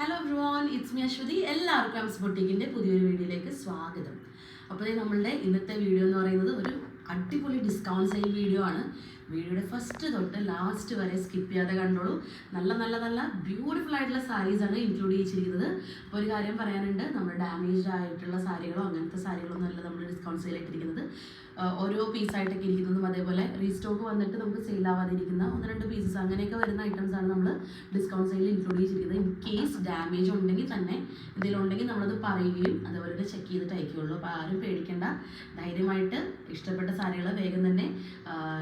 Hello ബ്രോൺ it's me Aswathy എല്ലാവർക്കും എംസ് ബൊട്ടിക്കിന്റെ പുതിയൊരു വീഡിയോയിലേക്ക് സ്വാഗതം. അപ്പോൾ നമ്മളുടെ ഇന്നത്തെ വീഡിയോ എന്ന് പറയുന്നത് ഒരു അടിപൊളി ഡിസ്കൗണ്ട് സെയിൽ വീഡിയോ ആണ്. വീഡിയോയുടെ ഫസ്റ്റ് തൊട്ട് ലാസ്റ്റ് വരെ സ്കിപ്പ് ചെയ്യാതെ കണ്ടോളൂ. നല്ല നല്ല നല്ല ബ്യൂട്ടിഫുൾ ആയിട്ടുള്ള സാരീസ് ആണ് ഇൻക്ലൂഡ് ചെയ്തിരിക്കുന്നത്. അപ്പോൾ ഒരു കാര്യം പറയാനുണ്ട്. നമ്മൾ ഡാമേജ്ഡ് ആയിട്ടുള്ള സാരികളോ അങ്ങനത്തെ സാരികളോ നല്ല നമ്മൾ ഡിസ്കൗണ്ട് സെയിൽ ഇട്ടിരിക്കുന്നത്. ഓരോ പീസായിട്ടൊക്കെ ഇരിക്കുന്നതും അതേപോലെ റീസ്റ്റോക്ക് വന്നിട്ട് നമുക്ക് സെയിൽ ആവാതിരിക്കുന്ന ഒന്ന് രണ്ട് പീസസ് അങ്ങനെയൊക്കെ വരുന്ന ഐറ്റംസ് ആണ് നമ്മൾ ഡിസ്കൗണ്ട് സെയിൽ ഇൻക്ലൂഡ് ചെയ്തിരിക്കുന്നത്. ഇൻ കേസ് ഡാമേജ് ഉണ്ടെങ്കിൽ തന്നെ എന്തെങ്കിലും ഉണ്ടെങ്കിൽ നമ്മളത് പറയുകയും അതേപോലെ ചെക്ക് ചെയ്തിട്ട് അയക്കുകയുള്ളൂ. അപ്പോൾ ആരും പേടിക്കേണ്ട. ധൈര്യമായിട്ട് ഇഷ്ടപ്പെട്ട സാരികൾ വേഗം തന്നെ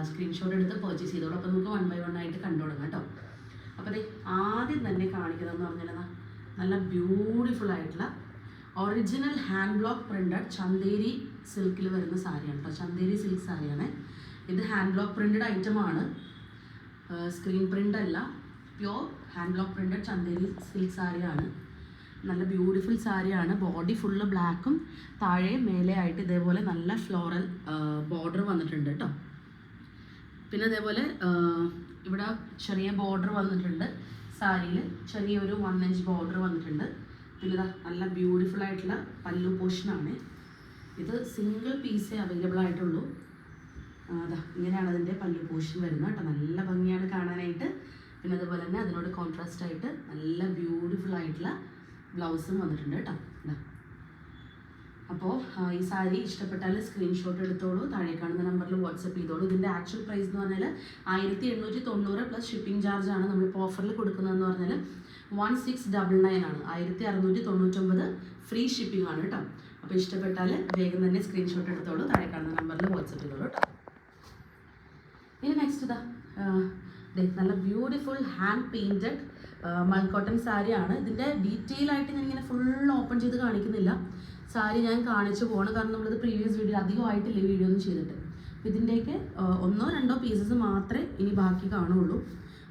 സ്ക്രീൻഷോട്ട് എടുത്ത് പർച്ചേസ് ചെയ്തോളൂ. അപ്പോൾ നമുക്ക് വൺ ബൈ വൺ ആയിട്ട് കണ്ടു തുടങ്ങാം കേട്ടോ. അപ്പോൾ ദേ ആദ്യം തന്നെ കാണിക്കുന്നതെന്ന് പറഞ്ഞാൽ നല്ല ബ്യൂട്ടിഫുൾ ആയിട്ടുള്ള original hand block printed Chanderi സിൽക്കിൽ വരുന്ന സാരിയാണ് കേട്ടോ. ചന്തേരി സിൽക്ക് സാരിയാണ്. ഇത് ഹാൻഡ് ബ്ലോക്ക് പ്രിന്റഡ് ഐറ്റമാണ് സ്ക്രീൻ പ്രിന്റ് അല്ല. Pure hand block printed Chanderi silk സാരിയാണ്. നല്ല ബ്യൂട്ടിഫുൾ സാരിയാണ്. ബോഡി ഫുള്ള് ബ്ലാക്കും താഴെ മേലെ ആയിട്ട് ഇതേപോലെ നല്ല ഫ്ലോറൽ ബോർഡർ വന്നിട്ടുണ്ട് കേട്ടോ. പിന്നെ അതേപോലെ ഇവിടെ ചെറിയ ബോർഡർ വന്നിട്ടുണ്ട്. സാരിയിൽ ചെറിയൊരു വൺ ഇഞ്ച് ബോർഡർ വന്നിട്ടുണ്ട്. പിന്നെ ഇതാ നല്ല ബ്യൂട്ടിഫുൾ ആയിട്ടുള്ള പല്ലു പോർഷനാണ് ഇത് സിംഗിൾ പീസേ അവൈലബിൾ ആയിട്ടുള്ളൂ. അതാ ഇങ്ങനെയാണ് അതിന്റെ പല്ലു പോഷൻ വരുന്നത് കേട്ടോ. നല്ല ഭംഗിയാണ് കാണാനായിട്ട്. പിന്നെ അതുപോലെ തന്നെ അതിനോട് കോൺട്രാസ്റ്റ് ആയിട്ട് നല്ല ബ്യൂട്ടിഫുൾ ആയിട്ടുള്ള ബ്ലൗസും വന്നിട്ടുണ്ട് കേട്ടോ. അപ്പോൾ ഈ സാരി ഇഷ്ടപ്പെട്ടാൽ സ്ക്രീൻഷോട്ട് എടുത്തോളൂ താഴെ കാണുന്ന നമ്പറിൽ വാട്സപ്പ് ചെയ്തോളൂ. ഇതിന്റെ ആക്ച്വൽ പ്രൈസ് എന്ന് പറഞ്ഞാൽ ആയിരത്തി എണ്ണൂറ്റി തൊണ്ണൂറ് പ്ലസ് ഷിപ്പിംഗ് ചാർജ് ആണ് നമ്മളിപ്പോൾ ഓഫറിൽ കൊടുക്കുന്നതെന്ന് പറഞ്ഞാൽ വൺ സിക്സ് ഡബിൾ നയൻ ആണ്. ആയിരത്തി അറുന്നൂറ്റി തൊണ്ണൂറ്റൊമ്പത് ഫ്രീ ഷിപ്പിംഗ് ആണ് കേട്ടോ. അപ്പോൾ ഇഷ്ടപ്പെട്ടാൽ വേഗം തന്നെ സ്ക്രീൻഷോട്ട് എടുത്തോളൂ താഴെ കാണുന്ന നമ്പറിൽ വാട്സപ്പ് ചെയ്തോളൂ കേട്ടോ. ഇനി നെക്സ്റ്റ് ഇതാ നല്ല ബ്യൂട്ടിഫുൾ ഹാൻഡ് പെയിന്റഡ് മൽക്കോട്ടൺ സാരിയാണ്. ഇതിന്റെ ഡീറ്റെയിൽ ആയിട്ട് ഞാൻ ഇങ്ങനെ ഫുൾ ഓപ്പൺ ചെയ്ത് കാണിക്കുന്നില്ല. സാരി ഞാൻ കാണിച്ചു പോകണം കാരണം നമ്മളിത് പ്രീവിയസ് വീഡിയോ അധികമായിട്ടില്ല വീഡിയോ ഒന്നും ചെയ്തിട്ട്. അപ്പോൾ ഇതിന്റെയൊക്കെ ഒന്നോ രണ്ടോ പീസസ് മാത്രമേ ഇനി ബാക്കി കാണുള്ളൂ.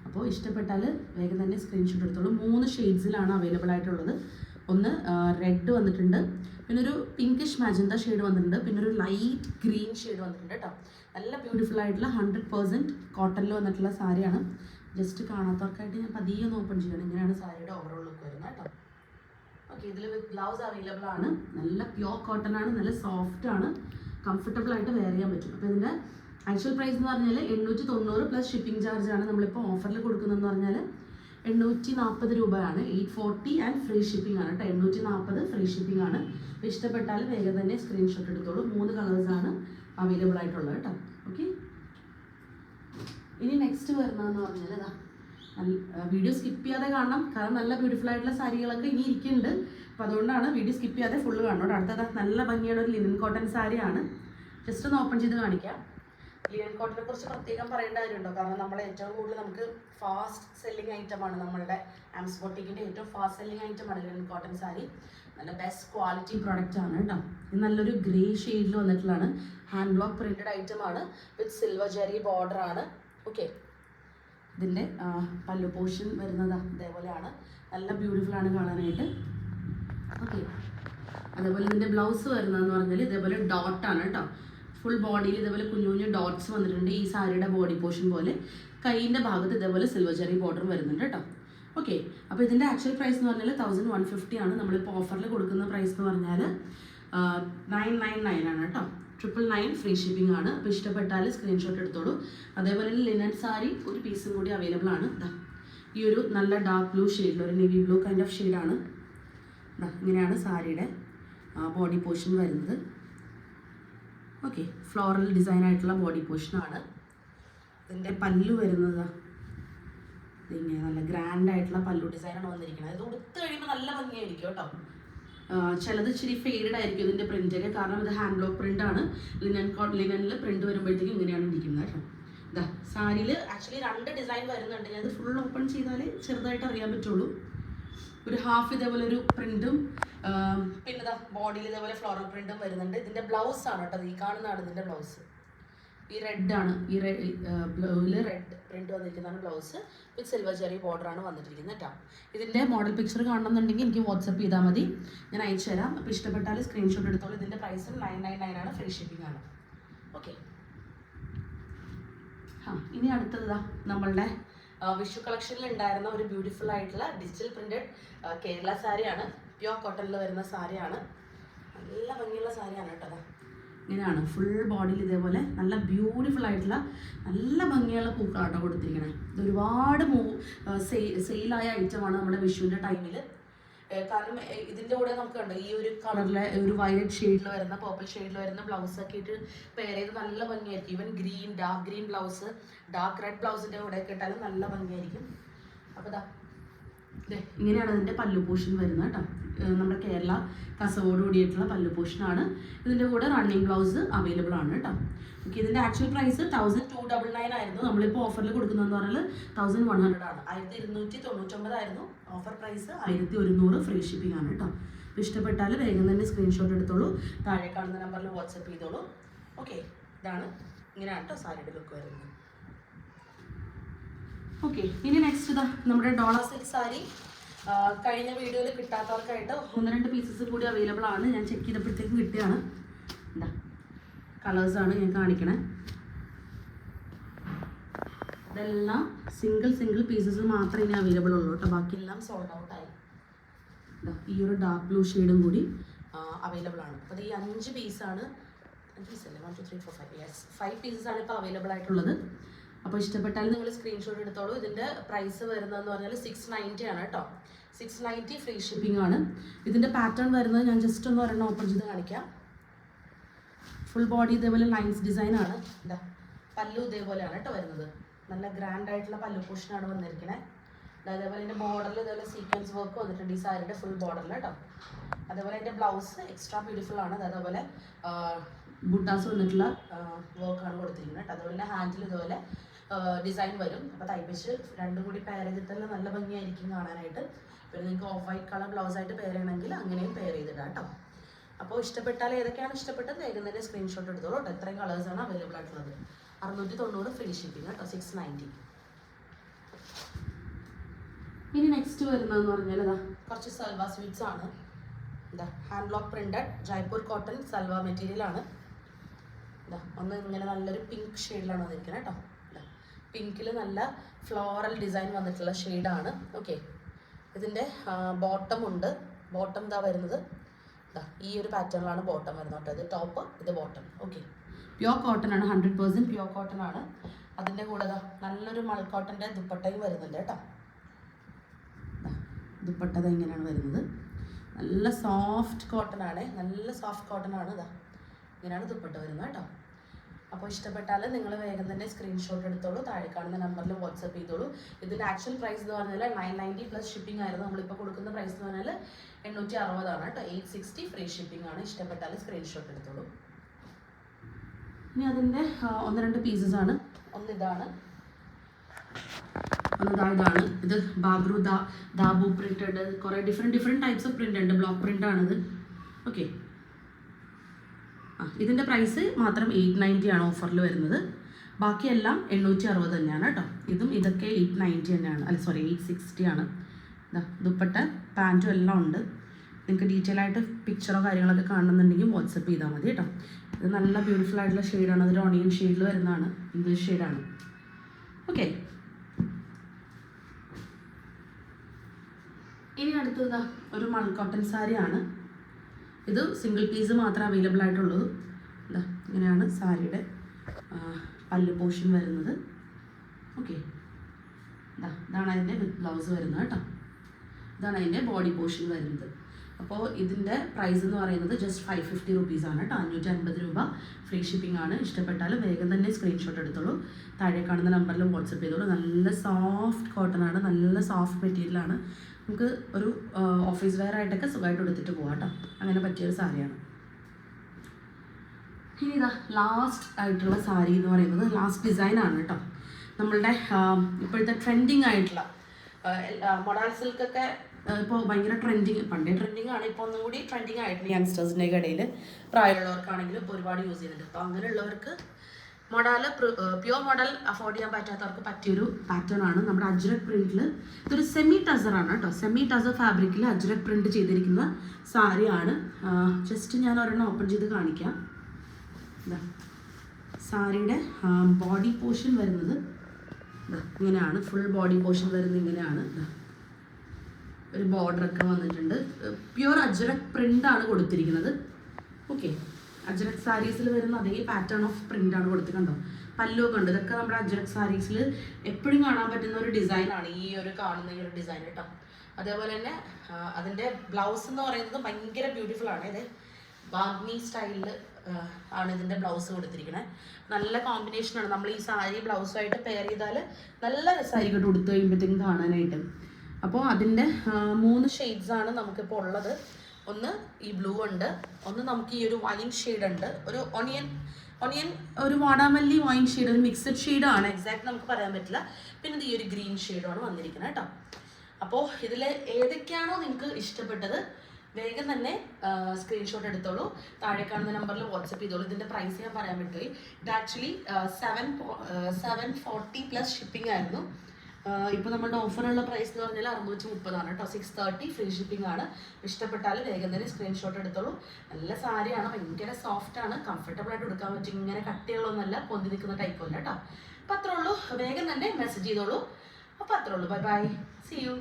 അപ്പോൾ ഇഷ്ടപ്പെട്ടാൽ വേഗം തന്നെ സ്ക്രീൻഷോട്ട് എടുത്തോളൂ. മൂന്ന് ഷെയ്ഡ്സിലാണ് അവൈലബിൾ ആയിട്ടുള്ളത്. ഒന്ന് റെഡ് വന്നിട്ടുണ്ട്. പിന്നെ ഒരു പിങ്കിഷ് മാജന്ത ഷെയ്ഡ് വന്നിട്ടുണ്ട്. പിന്നെ ഒരു ലൈറ്റ് ഗ്രീൻ ഷെയ്ഡ് വന്നിട്ടുണ്ട് കേട്ടോ. നല്ല ബ്യൂട്ടിഫുൾ ആയിട്ടുള്ള ഹൺഡ്രഡ് പെർസെന്റ് കോട്ടണിൽ വന്നിട്ടുള്ള സാരിയാണ്. ജസ്റ്റ് കാണാത്തവർക്കായിട്ട് ഞാൻ പതിയെ ഒന്ന് ഓപ്പൺ ചെയ്യണം. ഇങ്ങനെയാണ് സാരിയുടെ ഓവറോൾ ലുക്ക് വരുന്നത് കേട്ടോ. ഓക്കെ ഇതിൽ വിത്ത് ബ്ലൗസ് അവൈലബിൾ ആണ്. നല്ല പ്യോർ കോട്ടൺ ആണ് നല്ല സോഫ്റ്റ് ആണ്. കംഫർട്ടബിൾ ആയിട്ട് വെയർ ചെയ്യാൻ പറ്റും. അപ്പോൾ ഇതിന്റെ ആക്ച്വൽ പ്രൈസ് എന്ന് പറഞ്ഞാൽ എണ്ണൂറ്റി തൊണ്ണൂറ് പ്ലസ് ഷിപ്പിംഗ് ചാർജ് ആണ് നമ്മളിപ്പോൾ ഓഫറിൽ കൊടുക്കുന്നതെന്ന് പറഞ്ഞാൽ എണ്ണൂറ്റി നാൽപ്പത് രൂപയാണ്. Eight forty and free shipping ആണ് കേട്ടോ. എണ്ണൂറ്റി നാൽപ്പത് ഫ്രീ ഷിപ്പിംഗ് ആണ്. അപ്പോൾ ഇഷ്ടപ്പെട്ടാൽ വേഗം തന്നെ സ്ക്രീൻഷോട്ട് എടുത്തോളൂ. മൂന്ന് കളേഴ്സാണ് അവൈലബിൾ ആയിട്ടുള്ളത് കേട്ടോ. ഓക്കെ ഇനി നെക്സ്റ്റ് വരുന്നതെന്ന് പറഞ്ഞാൽ ഇതാ വീഡിയോ സ്കിപ്പ് ചെയ്യാതെ കാണണം. കാരണം നല്ല ബ്യൂട്ടിഫുൾ ആയിട്ടുള്ള സാരികളൊക്കെ ഇനി ഇരിക്കുന്നുണ്ട്. അപ്പോൾ അതുകൊണ്ടാണ് വീഡിയോ സ്കിപ്പ് ചെയ്യാതെ ഫുള്ള് കാണണം അടുത്തത് നല്ല ഭംഗിയുള്ള ഒരു ലിനൻ കോട്ടൺ സാരിയാണ്. ജസ്റ്റ് ഒന്ന് ഓപ്പൺ ചെയ്ത് കാണിക്കാം. ലിനൻ കോട്ടനെ കുറിച്ച് പ്രത്യേകം പറയേണ്ട കാര്യമുണ്ടോ? കാരണം നമ്മൾ ഏറ്റവും കൂടുതൽ നമുക്ക് ഫാസ്റ്റ് സെല്ലിംഗ് ഐറ്റമാണ് നമ്മളുടെ ആംസ് ബൊട്ടിക്കിന്റെ ഏറ്റവും ഫാസ്റ്റ് സെല്ലിംഗ് ഐറ്റമാണ് ലിനൻ കോട്ടൺ സാരി. നല്ല ബെസ്റ്റ് ക്വാളിറ്റി പ്രോഡക്റ്റ് ആണ് കേട്ടോ. ഇത് നല്ലൊരു ഗ്രേ ഷെയ്ഡിൽ വന്നിട്ടുള്ളതാണ്. ഹാൻഡ് ബ്ലോക്ക് പ്രിന്റഡ് ഐറ്റം ആണ്. വിത്ത് സിൽവർ ജെറി ബോർഡർ ആണ്. ഓക്കെ ഇതിന്റെ പല്ലു പോർഷൻ വരുന്നത് ഇതേപോലെയാണ്. നല്ല ബ്യൂട്ടിഫുൾ ആണ് കാണാനായിട്ട്. ഓക്കെ അതേപോലെ ഇതിന്റെ ബ്ലൗസ് വരുന്നതെന്ന് പറഞ്ഞാൽ ഇതേപോലെ ഡോട്ടാണ് കേട്ടോ. ഫുൾ ബോഡിയിൽ ഇതേപോലെ കുഞ്ഞു കുഞ്ഞു ഡോട്ട്സ് വന്നിട്ടുണ്ട് ഈ സാരിയുടെ ബോഡി പോർഷൻ പോലെ. കൈയിന്റെ ഭാഗത്ത് ഇതേപോലെ സിൽവർ ചെറി ബോർഡർ വരുന്നുണ്ട് കേട്ടോ. ഓക്കെ അപ്പോൾ ഇതിന്റെ ആക്ച്വൽ പ്രൈസ് എന്ന് പറഞ്ഞാൽ തൗസൻഡ് വൺ ഫിഫ്റ്റി ആണ്. നമ്മളിപ്പോൾ ഓഫറിൽ കൊടുക്കുന്ന പ്രൈസ് എന്ന് പറഞ്ഞാൽ നയൻ നയൻ നയൻ ആണ് കേട്ടോ. ട്രിപ്പിൾ നയൻ ഫ്രീ ഷിപ്പിംഗ് ആണ്. അപ്പോൾ ഇഷ്ടപ്പെട്ടാൽ സ്ക്രീൻഷോട്ട് എടുത്തോളൂ. അതേപോലെ ലിനൻ സാരി ഒരു പീസും കൂടി അവൈലബിൾ ആണ്. ഈ ഒരു നല്ല ഡാർക്ക് ബ്ലൂ ഷെയ്ഡിൽ ഒരു നെവി ബ്ലൂ കൈൻഡ് ഓഫ് ഷെയ്ഡാണ് ഇങ്ങനെയാണ് സാരിയുടെ ബോഡി പോർഷൻ വരുന്നത്. ഓക്കെ ഫ്ലോറൽ ഡിസൈൻ ആയിട്ടുള്ള ബോഡി പോർഷനാണ് ഇതിന്റെ പല്ലു വരുന്നത് ദാ. ഇതിങ്ങനെ നല്ല ഗ്രാൻഡ് ആയിട്ടുള്ള പല്ലു ഡിസൈനാണ് വന്നിരിക്കുന്നത്. ഇത് ഉടുത്ത് കഴിയുമ്പോൾ നല്ല ഭംഗിയായിരിക്കും കേട്ടോ. ചിലത് ഇച്ചിരി ഫെയ്ഡഡ് ആയിരിക്കും ഇതിന്റെ പ്രിന്റൊക്കെ കാരണം ഇത് ഹാൻഡ് ബ്ലോക്ക് പ്രിന്റ് ആണ്. ലിനൻ കോട്ട് ലിനനിൽ പ്രിന്റ് വരുമ്പോഴത്തേക്കും ഇങ്ങനെയാണ് ഇരിക്കുന്നത് കേട്ടോ. ഇതാ സാരിയിൽ ആക്ച്വലി രണ്ട് ഡിസൈൻ വരുന്നുണ്ട്. ഞാൻ ഇത് ഫുൾ ഓപ്പൺ ചെയ്താൽ ചെറുതായിട്ട് അറിയാൻ പറ്റുള്ളൂ. ഒരു ഹാഫ് ഇതേപോലെ ഒരു പ്രിന്റും പിന്നെ ഇതാ ബോഡിയിൽ ഇതേപോലെ ഫ്ലോറൽ പ്രിന്റും വരുന്നുണ്ട്. ഇതിന്റെ ബ്ലൗസ് ആണ് കേട്ടോ. ഈ കാണുന്നതാണ് ഇതിന്റെ ബ്ലൗസ് ഈ റെഡ് ആണ്. ഈ ബ്ലൗവിൽ റെഡ് പ്രിന്റ് വന്നിരിക്കുന്നതാണ് ബ്ലൗസ് വിത്ത് സിൽവർ ചെറിയ ബോർഡർ ആണ് വന്നിട്ടിരിക്കുന്നത് കേട്ടോ. ഇതിന്റെ മോഡൽ പിക്ചർ കാണണമെന്നുണ്ടെങ്കിൽ എനിക്ക് വാട്സപ്പ് ചെയ്താൽ മതി. ഞാൻ അയച്ചു തരാം. അപ്പോൾ ഇഷ്ടപ്പെട്ടാൽ സ്ക്രീൻഷോട്ട് എടുത്തോളൂ. ഇതിന്റെ പ്രൈസ് നയൻ നയൻ നയൻ ആണ്. ഫ്രീ ഷിപ്പിംഗ് ആണ്. ഓക്കെ ആ ഇനി അടുത്തതാ നമ്മളുടെ വിഷു കളക്ഷനിൽ ഉണ്ടായിരുന്ന ഒരു ബ്യൂട്ടിഫുൾ ആയിട്ടുള്ള ഡിജിറ്റൽ പ്രിന്റഡ് കേരള സാരിയാണ്. പ്യോർ കോട്ടണിൽ വരുന്ന സാരിയാണ്. നല്ല ഭംഗിയുള്ള സാരിയാണ് കേട്ടോ. ഇങ്ങനെയാണ് ഫുൾ ബോഡിയിൽ ഇതേപോലെ നല്ല ബ്യൂട്ടിഫുൾ ആയിട്ടുള്ള നല്ല ഭംഗിയുള്ള പൂക്കളാട്ടോ കൊടുത്തിരിക്കണേ. ഇത് ഒരുപാട് മൂ സെയിലായ ഐറ്റമാണ് നമ്മുടെ വിഷുവിന്റെ ടൈമിൽ കാരണം ഇതിന്റെ കൂടെ നമുക്ക് കണ്ടോ ഈ ഒരു കളറിലെ ഒരു വയലറ്റ് ഷെയ്ഡിൽ വരുന്ന പേർപ്പിൾ ഷെയ്ഡിൽ വരുന്ന ബ്ലൗസ് ഒക്കെ ഇട്ട് പെയർ ചെയ്ത് നല്ല ഭംഗിയായിരിക്കും. Even green dark green blouse dark red ബ്ലൗസിന്റെ കൂടെ ഒക്കെ ഇട്ടാലും നല്ല ഭംഗിയായിരിക്കും. അപ്പോൾ ദേ, ഇങ്ങനെയാണ് ഇതിന്റെ പല്ലു പോഷൻ വരുന്നത് കേട്ടോ. നമ്മുടെ കേരള കസവോട് കൂടിയിട്ടുള്ള പല്ലു പോഷനാണ്. ഇതിന്റെ കൂടെ റണ്ണിങ് ബ്ലൗസ് അവൈലബിൾ ആണ് കേട്ടോ. ഓക്കെ ഇതിന്റെ actual price thousand two double nine ആയിരുന്നു. നമ്മളിപ്പോൾ ഓഫറിൽ കൊടുക്കുന്നതെന്ന് പറഞ്ഞാൽ തൗസൻഡ് വൺ ഹൺഡ്രഡ് ആണ്. ആയിരത്തി ഇരുന്നൂറ്റി തൊണ്ണൂറ്റൊമ്പതായിരുന്നു ഓഫർ പ്രൈസ് ആയിരത്തി ഒരുന്നൂറ് ഫ്രീ ഷിപ്പിംഗ് ആണ് കേട്ടോ. അപ്പോൾ ഇഷ്ടപ്പെട്ടാൽ വേഗം തന്നെ സ്ക്രീൻഷോട്ട് എടുത്തോളൂ. താഴെ കാണുന്ന നമ്പറിൽ വാട്സപ്പ് ചെയ്തോളൂ. ഓക്കെ ഇതാണ് ഇങ്ങനെയാണ് കേട്ടോ സാരിയുടെ ലുക്ക് വരുന്നത്. ഓക്കെ ഇനി നെക്സ്റ്റ് ഇതാ നമ്മുടെ ഡോളർ സിൽക്ക് സാരി കഴിഞ്ഞ വീഡിയോയിൽ കിട്ടാത്തവർക്കായിട്ട് ഒന്ന് രണ്ട് പീസസ് കൂടി അവൈലബിൾ ആണ്. ഞാൻ ചെക്ക് ചെയ്തപ്പോഴത്തേക്കും കിട്ടിയാണ്. എന്താ കളേഴ്സാണ് ഞാൻ കാണിക്കണേ. ഇതെല്ലാം സിംഗിൾ സിംഗിൾ പീസസ് മാത്രമേ ഇനി അവൈലബിൾ ഉള്ളൂ കേട്ടോ. ബാക്കിയെല്ലാം സോൾഡ് ഔട്ട് ആയി. ഈ ഒരു ഡാർക്ക് ബ്ലൂ ഷെയ്ഡും കൂടി അവൈലബിൾ ആണ്. അപ്പോൾ ഈ അഞ്ച് പീസാണ് അഞ്ച് പീസല്ലേ one two three four five yes five pieces ആണ് ഇപ്പോൾ അവൈലബിൾ ആയിട്ടുള്ളത്. അപ്പോൾ ഇഷ്ടപ്പെട്ടാൽ നിങ്ങൾ സ്ക്രീൻഷോട്ട് എടുത്തോളൂ. ഇതിന്റെ പ്രൈസ് വരുന്നതെന്ന് പറഞ്ഞാൽ സിക്സ് നയന്റി ആണ് കേട്ടോ. സിക്സ് നയന്റി ഫ്രീ ഷിപ്പിംഗ് ആണ്. ഇതിന്റെ പാറ്റേൺ വരുന്നത് ഞാൻ ജസ്റ്റ് ഒന്ന് ഒരെണ്ണം ഓപ്പൺ ചെയ്ത് കാണിക്കാം. ഫുൾ ബോഡി ഇതേപോലെ ലൈൻസ് ഡിസൈൻ ആണ്. ഇതാ പല്ലു ഇതേപോലെയാണ് കേട്ടോ വരുന്നത്. നല്ല ഗ്രാൻഡ് ആയിട്ടുള്ള പല്ലു പോർഷനാണ് വന്നിരിക്കുന്നത് അതേപോലെ എന്റെ ബോർഡറിൽ ഇതേപോലെ സീക്വൻസ് വർക്ക് വന്നിട്ടുണ്ട് ഈ സാരിയുടെ ഫുൾ ബോർഡറിൽ കേട്ടോ. അതേപോലെ എന്റെ ബ്ലൗസ് എക്സ്ട്രാ ബ്യൂട്ടിഫുൾ ആണ്. അത് അതേപോലെ ബുട്ടാസ് വന്നിട്ടുള്ള വർക്കാണ് കൊടുത്തിരിക്കുന്നത് കേട്ടോ. അതുപോലെ ഹാൻഡിൽ ഇതുപോലെ ഡിസൈൻ വരും. അപ്പോൾ തയ്പ്പിച്ച് രണ്ടും കൂടി പെയർ ചെയ്തിട്ടുള്ള നല്ല ഭംഗിയായിരിക്കും കാണാനായിട്ട്. പിന്നെ നിങ്ങൾക്ക് ഓഫ് വൈറ്റ് കളർ ബ്ലൗസ് ആയിട്ട് പെയർ അങ്ങനെയും പെയർ ചെയ്തിടാം കേട്ടോ. അപ്പോൾ ഇഷ്ടപ്പെട്ടാൽ ഏതൊക്കെയാണ് ഇഷ്ടപ്പെട്ടത്? വേഗം തന്നെ സ്ക്രീൻഷോട്ട് എടുത്തോളൂ കേട്ടോ. എത്രയും കളേഴ്സാണ് അവൈലബിൾ ആയിട്ടുള്ളത്. അറുന്നൂറ്റി തൊണ്ണൂറ് ഫ്രീ ഷിപ്പിംഗ് കേട്ടോ. സിക്സ് നയന്റി ഇനി നെക്സ്റ്റ് വരുന്നതെന്ന് പറഞ്ഞാൽ ഇതാ കുറച്ച് സൽവ സ്വീറ്റ്സ് ആണ്. ഇതാ hand block printed Jaipur cotton salwar material ആണ്. ഇതാ ഒന്ന് ഇങ്ങനെ നല്ലൊരു പിങ്ക് ഷെയ്ഡിലാണ് വന്നിരിക്കുന്നത് കേട്ടോ. പിങ്കിൽ നല്ല ഫ്ലോറൽ ഡിസൈൻ വന്നിട്ടുള്ള ഷെയ്ഡാണ്. ഓക്കെ. ഇതിന്റെ ബോട്ടം ഉണ്ട്. ബോട്ടം ഇതാ വരുന്നത്? ഈ ഒരു പാറ്റേണിലാണ് ബോട്ടം വരുന്നത് കേട്ടോ. ഇത് ടോപ്പ് ഇത് ബോട്ടം. ഓക്കെ. പ്യോർ കോട്ടൺ ആണ് ഹൺഡ്രഡ് പേഴ്സന്റ് പ്യോർ കോട്ടൺ ആണ് അതിന്റെ കൂടെ നല്ലൊരു മൾക്കോട്ടന്റെ ദുപ്പട്ടയും വരുന്നുണ്ട് കേട്ടോ. ദുപ്പട്ട ഇങ്ങനെയാണ് വരുന്നത്. നല്ല സോഫ്റ്റ് കോട്ടൺ ആണ് നല്ല സോഫ്റ്റ് കോട്ടൺ ആണ് ഇതാ ഇങ്ങനെയാണ് ദുപ്പട്ട വരുന്നത് കേട്ടോ. അപ്പോൾ ഇഷ്ടപ്പെട്ടാൽ നിങ്ങൾ വേഗം തന്നെ സ്ക്രീൻഷോട്ട് എടുത്തോളൂ. താഴെ കാണുന്ന നമ്പറിൽ വാട്സപ്പ് ചെയ്തോളൂ. ഇതിന്റെ ആക്ച്വൽ പ്രൈസ് എന്ന് പറഞ്ഞാൽ നയൻ നയന്റി പ്ലസ് ഷിപ്പിംഗ് ആയിരുന്നു. നമ്മളിപ്പോൾ കൊടുക്കുന്ന പ്രൈസ് എന്ന് പറഞ്ഞാൽ എണ്ണൂറ്റി അറുപതാണ് കേട്ടോ. എയ്റ്റ് സിക്സ്റ്റി ഫ്രീ ഷിപ്പിംഗ് ആണ്. ഇഷ്ടപ്പെട്ടാൽ സ്ക്രീൻഷോട്ട് എടുത്തോളൂ. ഇനി അതിന്റെ ഒന്ന് രണ്ട് പീസസ് ആണ്. ഒന്ന് ഇതാണ്. ഒന്ന് ഇതാണ്. ഇത് ബാബ്രു ദാബു പ്രിന്റഡ് കുറേ different different types of print ഉണ്ട്. ബ്ലോക്ക് പ്രിന്റ് ആണിത്. ഓക്കെ ഇതിന്റെ പ്രൈസ് മാത്രം എയ്റ്റ് നയന്റി ആണ് ഓഫറിൽ വരുന്നത്. ബാക്കിയെല്ലാം എണ്ണൂറ്റി അറുപത് തന്നെയാണ് കേട്ടോ ഇതും ഇതൊക്കെ എയ്റ്റ് നയന്റി തന്നെയാണ്. അല്ല സോറി എയ്റ്റ് സിക്സ്റ്റി ആണ്. ദുപ്പട്ട പാന്റും എല്ലാം ഉണ്ട്. നിങ്ങൾക്ക് ഡീറ്റെയിൽ ആയിട്ട് പിക്ചറോ കാര്യങ്ങളൊക്കെ കാണണമെന്നുണ്ടെങ്കിൽ വാട്സപ്പ് ചെയ്താൽ മതി കേട്ടോ ഇത് നല്ല ബ്യൂട്ടിഫുൾ ആയിട്ടുള്ള ഷെയ്ഡാണ് അതൊരു ഓണിയൻ ഷെയ്ഡിൽ വരുന്നതാണ്. ഇംഗ്ലീഷ് ഷെയ്ഡാണ് ഓക്കെ ഇനി അടുത്തത് ഒരു മൾക്കോട്ടൻ സാരിയാണ്. ഇത് സിംഗിൾ പീസ് മാത്രമേ അവൈലബിൾ ആയിട്ടുള്ളൂ ഇതാ ഇങ്ങനെയാണ് സാരിയുടെ പല്ല് പോർഷൻ വരുന്നത്. ഓക്കെ ഇതാ ഇതാണ് അതിന്റെ വിത്ത് ബ്ലൗസ് വരുന്നത് കേട്ടോ. ഇതാണ് അതിന്റെ ബോഡി പോർഷൻ വരുന്നത്. അപ്പോൾ ഇതിന്റെ പ്രൈസ് എന്ന് പറയുന്നത് ജസ്റ്റ് ഫൈവ് ഫിഫ്റ്റി റുപ്പീസാണ് കേട്ടോ. അഞ്ഞൂറ്റി അൻപത് രൂപ. ഫ്രീ ഷിപ്പിംഗ് ആണ്. ഇഷ്ടപ്പെട്ടാൽ വേഗം തന്നെ സ്ക്രീൻഷോട്ട് എടുത്തോളൂ. താഴെ കാണുന്ന നമ്പറിലും വാട്സപ്പ് ചെയ്തോളൂ. നല്ല സോഫ്റ്റ് കോട്ടൺ ആണ്. നല്ല സോഫ്റ്റ് മെറ്റീരിയലാണ് നമുക്ക് ഒരു ഓഫീസ് വെയർ ആയിട്ടൊക്കെ സുഖമായിട്ട് എടുത്തിട്ട് പോകാം കേട്ടോ അങ്ങനെ പറ്റിയൊരു സാരിയാണ്. ഇനി ഇതാ ലാസ്റ്റ് ആയിട്ടുള്ള സാരി എന്ന് പറയുന്നത് ലാസ്റ്റ് ഡിസൈൻ ആണ് കേട്ടോ നമ്മളുടെ ഇപ്പോഴത്തെ ട്രെൻഡിങ് ആയിട്ടുള്ള മൊഡാൾ സിൽക്കൊക്കെ ഇപ്പോൾ ഭയങ്കര ട്രെൻഡിങ് പണ്ടേ ട്രെൻഡിങ് ആണ് ഇപ്പോൾ ഒന്നും കൂടി ട്രെൻഡിങ് ആയിട്ടുണ്ട് യങ്സ്റ്റേഴ്സിന്റെ ഇടയിൽ പ്രായമുള്ളവർക്കാണെങ്കിലും ഒരുപാട് യൂസ് ചെയ്യുന്നുണ്ട്. അപ്പോൾ അങ്ങനെയുള്ളവർക്ക് മൊഡാൽ പ്യുവർ മോഡൽ അഫോർഡ് ചെയ്യാൻ പറ്റാത്തവർക്ക് പറ്റിയൊരു പാറ്റേൺ ആണ് നമ്മുടെ അജ്രക് പ്രിന്റിൽ ഇതൊരു സെമി ടസർ ആണ് കേട്ടോ. സെമി ടസർ ഫാബ്രിക്കിൽ അജ്രക് പ്രിന്റ് ചെയ്തിരിക്കുന്ന സാരിയാണ് ജസ്റ്റ് ഞാൻ ഒരെണ്ണം ഓപ്പൺ ചെയ്ത് കാണിക്കാം. സാരിയുടെ ബോഡി പോർഷൻ വരുന്നത് ഇങ്ങനെയാണ്. ഫുൾ ബോഡി പോർഷൻ വരുന്നത് ഇങ്ങനെയാണ്. ഒരു ബോർഡർ ഒക്കെ വന്നിട്ടുണ്ട്. പ്യുവർ അജ്രക് ആണ് കൊടുത്തിരിക്കുന്നത്. ഓക്കെ അജ്രക് സാരീസിൽ വരുന്ന അതേ പാറ്റേൺ ഓഫ് പ്രിന്റ് ആണ് കൊടുത്തിട്ടുണ്ടോ പല്ലു ഉണ്ട് ഇതൊക്കെ നമ്മുടെ അജ്രക് സാരീസിൽ എപ്പോഴും കാണാൻ പറ്റുന്ന ഒരു ഡിസൈനാണ് ഈ ഒരു കാണുന്ന ഈ ഒരു ഡിസൈൻ കേട്ടോ അതേപോലെ തന്നെ അതിന്റെ ബ്ലൗസ് എന്ന് പറയുന്നത് ഭയങ്കര ബ്യൂട്ടിഫുൾ ആണ്. ഇത് ബാഗ്നി സ്റ്റൈലിൽ ആണ് ഇതിന്റെ ബ്ലൗസ് കൊടുത്തിരിക്കുന്നത് നല്ല കോമ്പിനേഷൻ ആണ്. നമ്മൾ ഈ സാരി ബ്ലൗസുമായിട്ട് പെയർ ചെയ്താൽ നല്ല രസമായിരിക്കും കേട്ടോ ഉടുത്ത് കഴിയുമ്പോഴത്തേക്കും കാണാനായിട്ട്. അപ്പോൾ അതിന്റെ മൂന്ന് ഷെയ്ഡ്സ് ആണ് നമുക്കിപ്പോൾ ഉള്ളത്. ഒന്ന് ഈ ബ്ലൂ ഉണ്ട്. ഒന്ന് നമുക്ക് ഈ ഒരു വൈൻ ഷെയ്ഡ് ഉണ്ട്. ഒരു ഒണിയൻ ഒണിയൻ ഒരു വാടാമല്ലി വൈൻ ഷെയ്ഡ് ഒരു മിക്സഡ് ആണ്. എക്സാക്ട് നമുക്ക് പറയാൻ പറ്റില്ല. പിന്നെ ഈ ഒരു ഗ്രീൻ ഷെയ്ഡാണ് വന്നിരിക്കുന്നത് കേട്ടോ. അപ്പോൾ ഇതിൽ ഏതൊക്കെയാണോ നിങ്ങൾക്ക് ഇഷ്ടപ്പെട്ടത് വേഗം തന്നെ സ്ക്രീൻഷോട്ട് എടുത്തോളൂ. താഴെ കാണുന്ന നമ്പറിൽ വാട്സപ്പ് ചെയ്തോളൂ. ഇതിന്റെ പ്രൈസ് ഞാൻ പറയാൻ പറ്റുമോ ഇത് actually seven seven forty plus shipping ആയിരുന്നു. ഇപ്പോൾ നമ്മുടെ ഓഫറുള്ള പ്രൈസ് എന്ന് പറഞ്ഞാൽ അറുന്നൂറ്റി മുപ്പതാണ് കേട്ടോ സിക്സ് തേർട്ടി ഫ്രീ ഷിപ്പിംഗ് ആണ്. ഇഷ്ടപ്പെട്ടാൽ വേഗം തന്നെ സ്ക്രീൻഷോട്ട് എടുത്തോളൂ. നല്ല സാരിയാണ് ഭയങ്കര സോഫ്റ്റ് ആണ്. കംഫർട്ടബിൾ ആയിട്ട് എടുക്കാൻ പറ്റും. ഇങ്ങനെ കട്ടികളൊന്നുമല്ല പൊന്തി നിൽക്കുന്ന ടൈപ്പ് അല്ല കേട്ടോ അപ്പോൾ അത്രേ ഉള്ളൂ. വേഗം തന്നെ മെസ്സേജ് ചെയ്തോളൂ. അപ്പോൾ അത്രേ ഉള്ളൂ. Bye bye C U